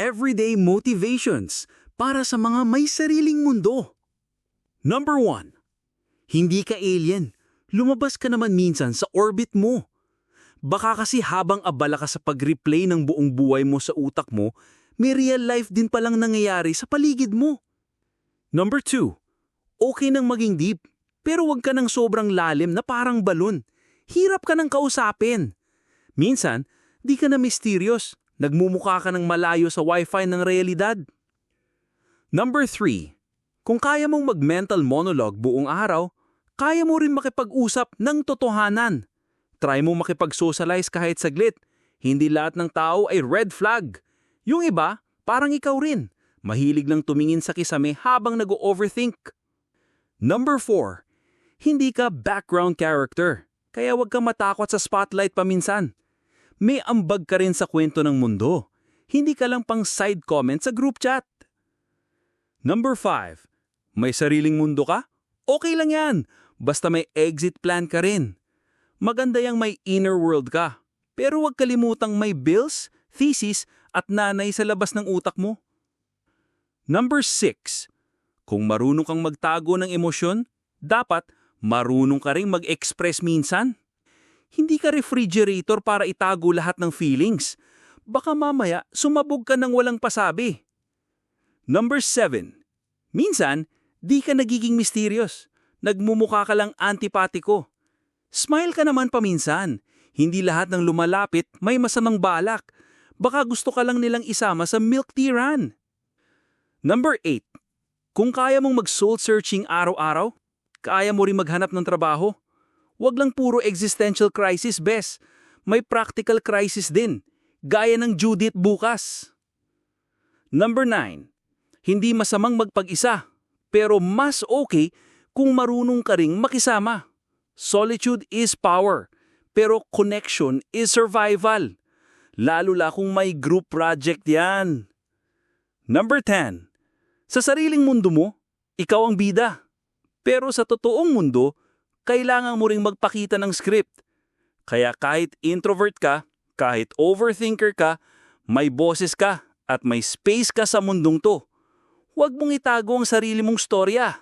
everyday motivations para sa mga may sariling mundo. Number 1. Hindi ka alien. Lumabas ka naman minsan sa orbit mo. Baka kasi habang abala ka sa pag-replay ng buong buhay mo sa utak mo, may real life din palang nangyayari sa paligid mo. Number 2. Okay nang maging deep, pero wag ka ng sobrang lalim na parang balon. Hirap ka nang kausapin. Minsan, di ka na mysterious. Nagmumukha ka ng malayo sa wifi ng realidad. Number 3. Kung kaya mong mag-mental monologue buong araw, kaya mo rin makipag-usap ng totohanan. Try mo makipag-socialize kahit saglit. Hindi lahat ng tao ay red flag. Yung iba, parang ikaw rin. Mahilig lang tumingin sa kisame habang nag-overthink. Number 4. Hindi ka background character. Kaya huwag kang matakot sa spotlight paminsan. May ambag ka rin sa kwento ng mundo. Hindi ka lang pang side comment sa group chat. Number 5. May sariling mundo ka? Okay lang yan. Basta may exit plan ka rin. Maganda yung may inner world ka. Pero huwag kalimutang may bills, thesis, at nanay sa labas ng utak mo. Number 6. Kung marunong kang magtago ng emosyon, dapat marunong ka ring mag-express minsan. Hindi ka refrigerator para itago lahat ng feelings. Baka mamaya sumabog ka ng walang pasabi. Number 7. Minsan, di ka nagiging mysterious. Nagmumukha ka lang antipatiko. Smile ka naman paminsan. Hindi lahat ng lumalapit may masamang balak. Baka gusto ka lang nilang isama sa milk tea run. Number 8. Kung kaya mong mag-soul searching araw-araw, kaya mo rin maghanap ng trabaho. Huwag lang puro existential crisis, bes. May practical crisis din, gaya ng Judith bukas. Number 9. Hindi masamang magpag-isa, pero mas okay kung marunong ka ring makisama. Solitude is power, pero connection is survival. Lalo la kung may group project yan. Number 10. Sa sariling mundo mo, ikaw ang bida. Pero sa totoong mundo, kailangan mo ring magpakita ng script. Kaya kahit introvert ka, kahit overthinker ka, may boses ka at may space ka sa mundong to. Huwag mong itago ang sarili mong storya.